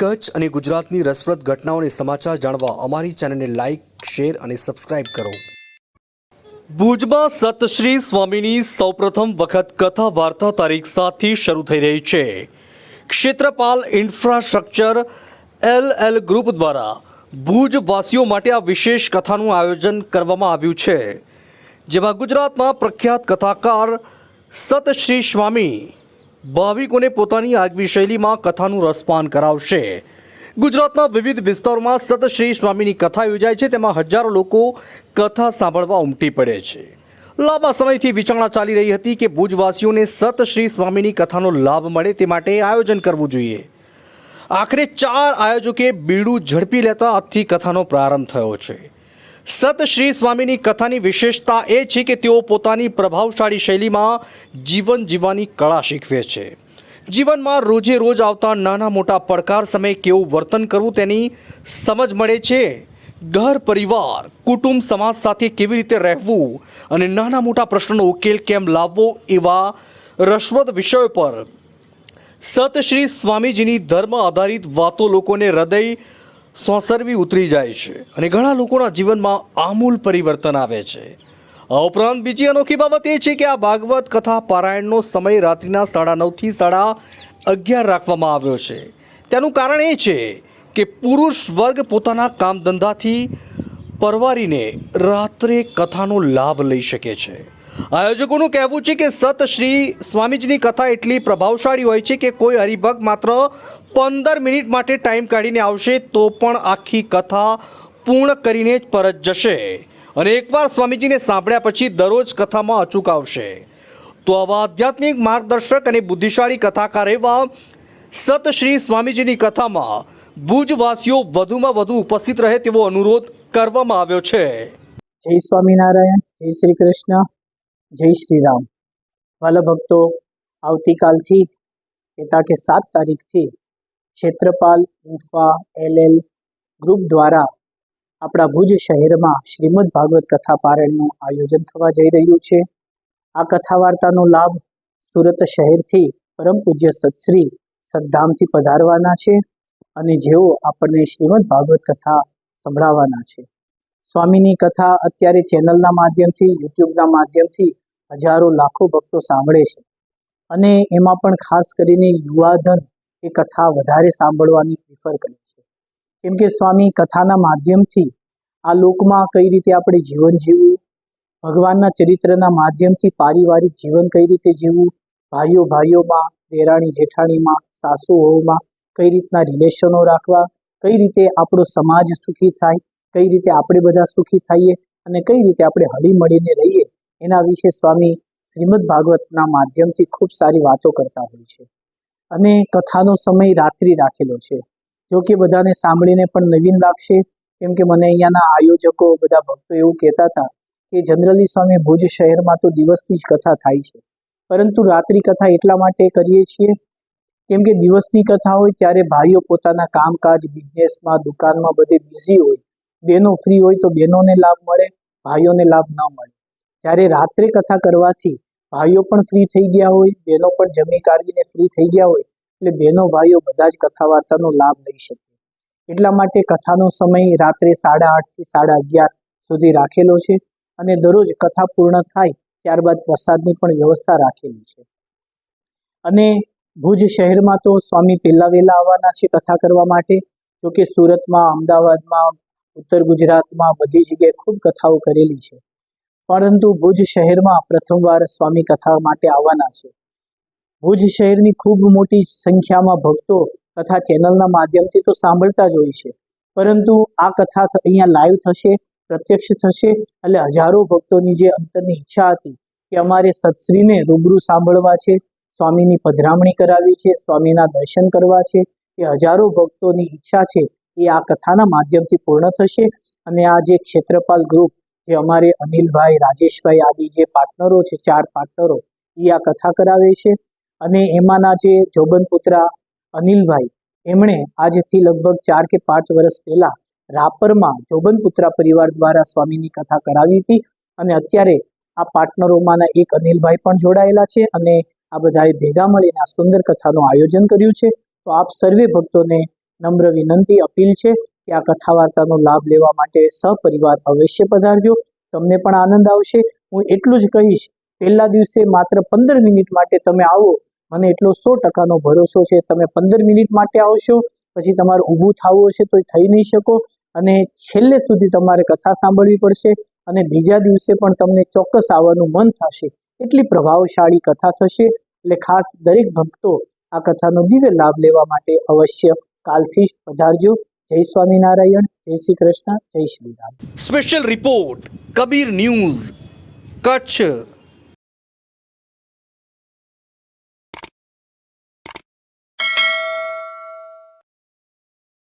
કચ્છ અને ગુજરાતની રસપ્રદ ઘટનાઓને સમાચાર જાણવા અમારી ચેનલને લાઇક શેર અને સબસ્ક્રાઇબ કરો. ભુજમાં સતશ્રી સ્વામીની સૌપ્રથમ વખત કથા વાર્તા તારીખ સાતથી શરૂ થઈ રહી છે. Kshetrapal infrastructure L L group દ્વારા ભુજવાસીઓ માટે આ વિશેષ કથાનું આયોજન કરવામાં આવ્યું છે. જેમાં ગુજરાતમાં પ્રખ્યાત કથાકાર સતશ્રી સ્વામી ભાવિકોને પોતાની આગવી શૈલીમાં કથાનું રસપાન કરાવશે. ગુજરાતના વિવિધ વિસ્તારોમાં સતશ્રી સ્વામીની કથા યોજાય છે, તેમાં હજારો લોકો કથા સાંભળવા ઉમટી પડે છે. લાંબા સમયથી વિચારણા ચાલી રહી હતી કે ભુજવાસીઓને સતશ્રી સ્વામીની કથાનો લાભ મળે તે માટે આયોજન કરવું જોઈએ. આખરે ચાર આયોજકે બીડું ઝડપી લેતા આજથી કથાનો પ્રારંભ થયો છે. સત શ્રી સ્વામીની કથાની વિશેષતા એ છે કે તેઓ પોતાની પ્રભાવશાળી શૈલીમાં જીવન જીવવાની કળા શીખવે છે. જીવનમાં રોજે રોજ આવતા નાના મોટા પડકાર સમયે કેવું વર્તન કરવું તેની સમજ મળે છે. ઘર, પરિવાર, કુટુંબ, સમાજ સાથે કેવી રીતે રહેવું અને નાના મોટા પ્રશ્નોનો ઉકેલ કેમ લાવવો એવા રસપ્રદ વિષયો પર સત શ્રી સ્વામીજીની ધર્મ આધારિત વાતો લોકોને હૃદય સોંસરવી ઉતરી જાય છે અને ઘણા લોકોના જીવનમાં આમૂલ પરિવર્તન આવે છે. આ ઉપરાંત બીજી અનોખી બાબત એ છે કે આ ભાગવત કથા પારાયણનો સમય રાત્રિના સાડા નવથી સાડા અગિયાર રાખવામાં આવ્યો છે. તેનું કારણ એ છે કે પુરુષ વર્ગ પોતાના કામ ધંધાથી પરવારીને રાત્રે કથાનો લાભ લઈ શકે છે. આયોજકોનું કહેવું છે કે સત શ્રી સ્વામીજીની કથા એટલી પ્રભાવશાળી હોય છે કે કોઈ હરિભક્ત માત્ર પંદર મિનિટ માટે ટાઈમ કાઢીને આવશે તો પણ આખી કથા પૂર્ણ કરીને જ પરત જશે. અને એકવાર સ્વામીજીને સાંભળ્યા પછી દરરોજ કથામાં અચૂક આવશે. તો આવા આધ્યાત્મિક માર્ગદર્શક અને બુદ્ધિશાળી કથાકાર એવા સત શ્રી સ્વામીજીની કથામાં ભુજવાસીઓ વધુમાં વધુ ઉપસ્થિત રહે તેવો અનુરોધ કરવામાં આવ્યો છે. જય સ્વામિનારાયણ, જય શ્રી કૃષ્ણ, જય શ્રી રામ. વાલા ભક્તો, આવતીકાલથી એટલે કે સાત તારીખથી ક્ષેત્રપાલ ઇન્ફા એલએલ ગ્રુપ દ્વારા આપણા ભુજ શહેરમાં શ્રીમદ ભાગવત કથા પારાયણનું આયોજન થવા જઈ રહ્યું છે. આ કથા વાર્તાનો લાભ સુરત શહેરથી પરમ પૂજ્ય સતશ્રી સદ્ધામથી પધારવાના છે અને જેઓ આપણને શ્રીમદ ભાગવત કથા સંભળાવવાના છે. સ્વામીની કથા અત્યારે ચેનલના માધ્યમથી, યુટ્યુબના માધ્યમથી હજારો લાખો ભક્તો સાંભળે છે. અને એમાં પણ ખાસ કરીને યુવાધન એ કથા વધારે સાંભળવાની પ્રિફર કરી છે. કેમ કે સ્વામી કથાના માધ્યમથી આ લોકમાં કઈ રીતે આપણે જીવન જીવવું, ભગવાનના ચરિત્રના માધ્યમથી પારિવારિક જીવન કઈ રીતે જીવવું, ભાઈઓ ભાઈઓમાં, દેરાણી જેઠાણીમાં, સાસુ હોવમાં કઈ રીતના રિલેશનો રાખવા, કઈ રીતે આપણો સમાજ સુખી થાય, કઈ રીતે આપણે બધા સુખી થઈએ અને કઈ રીતે આપણે હળી મળીને રહીએ, એના વિશે સ્વામી શ્રીમદ ભાગવતના માધ્યમથી ખૂબ સારી વાતો કરતા હોય છે. અને કથાનો સમય રાત્રિ રાખેલો છે. જો કે બધાને સાંભળીને પણ નવીન લાગશે. કેમ કે મને અહીંયાના આયોજકો બધા ભક્તો એવું કહેતા હતા કે જનરલી સ્વામી ભુજ શહેરમાં તો દિવસની જ કથા થાય છે. પરંતુ રાત્રિ કથા એટલા માટે કરીએ છીએ કેમ કે દિવસની કથા હોય ત્યારે ભાઈઓ પોતાના કામકાજ બિઝનેસમાં દુકાનમાં બધે બિઝી હોય. બહેનો ફ્રી હોય તો બહેનોને લાભ મળે, ભાઈઓને લાભ ન મળે. જ્યારે રાત્રે કથા કરવાથી ભાઈઓ પણ ફ્રી થઈ ગયા હોય, બહેનો પણ જમી કાઢીને ફ્રી થઈ ગયા હોય, એટલે બહેનો ભાઈઓ બધા જ કથા વાર્તાનો લાભ લઈ શકે. એટલા માટે કથાનો સમય રાત્રે સાડા આઠથી સાડા અગિયાર સુધી રાખેલો છે અને દરરોજ કથા પૂર્ણ થાય ત્યારબાદ પ્રસાદની પણ વ્યવસ્થા રાખેલી છે. અને ભુજ શહેરમાં તો સ્વામી પહેલા વહેલા આવવાના છે કથા કરવા માટે, જોકે સુરતમાં, અમદાવાદમાં, ઉત્તર ગુજરાતમાં બધી જગ્યાએ ખૂબ કથાઓ કરેલી છે. પરંતુ ભુજ શહેરમાં પ્રથમવાર સ્વામી કથા માટે આવવાના છે. ભુજ શહેરની ખૂબ મોટી સંખ્યામાં ભક્તો કથા ચેનલના માધ્યમથી તો સાંભળતા જ હોય છે. પરંતુ આ કથા અહીંયા લાઈવ થશે, પ્રત્યક્ષ થશે એટલે હજારો ભક્તોની જે અંતરની ઈચ્છા હતી કે અમારે સત્શ્રીને રૂબરૂ સાંભળવા છે, સ્વામીની પધરામણી કરાવી છે, સ્વામીના દર્શન કરવા છે, એ હજારો ભક્તોની ઈચ્છા છે એ આ કથાના માધ્યમથી પૂર્ણ થશે અને આ જે ક્ષેત્રપાલ ગ્રુપ જે અમારે અનિલભાઈ, રાજેશભાઈ આદિ જે પાર્ટનરો છે, ચાર પાર્ટનરો એ આ કથા કરાવે છે. અને એમાંના જે જોબનપુત્રા અનિલભાઈ, એમણે આજથી લગભગ ચાર કે પાંચ વર્ષ પહેલા રાપરમાં જોબનપુત્રા પરિવાર દ્વારા સ્વામીની કથા કરાવી હતી. અને અત્યારે આ પાર્ટનરોમાંના એક અનિલભાઈ પણ જોડાયેલા છે અને આ બધાએ ભેગા મળીને આ સુંદર કથાનું આયોજન કર્યું છે. તો આપ સર્વે ભક્તોને નમ્ર વિનંતી અપીલ છે કે આ કથા વાર્તાનો લાભ લેવા માટે સહપરિવાર અવશ્ય પધારજો. તમને પણ આનંદ આવશે. હું એટલું જ કહીશ, પહેલા દિવસે માત્ર પંદર મિનિટ માટે તમે આવો. મને એટલો સો ટકાનો ભરોસો છે. તમે પંદર મિનિટ માટે આવશો. પછી તમારે ઊભું થવું હશે તો થઈ નહીં શકો. અને છેલ્લે સુધી તમારે કથા સાંભળવી પડશે અને બીજા દિવસે પણ તમને ચોક્કસ આવવાનું મન થશે. એટલી પ્રભાવશાળી કથા થશે. એટલે ખાસ દરેક ભક્તો આ કથાનો દિવ્ય લાભ લેવા માટે અવશ્ય કાલથી જ પધારજો. જય સ્વામિનારાયણ જય શ્રી કૃષ્ણ જય Shri Ram. Special report Kabir news Kutch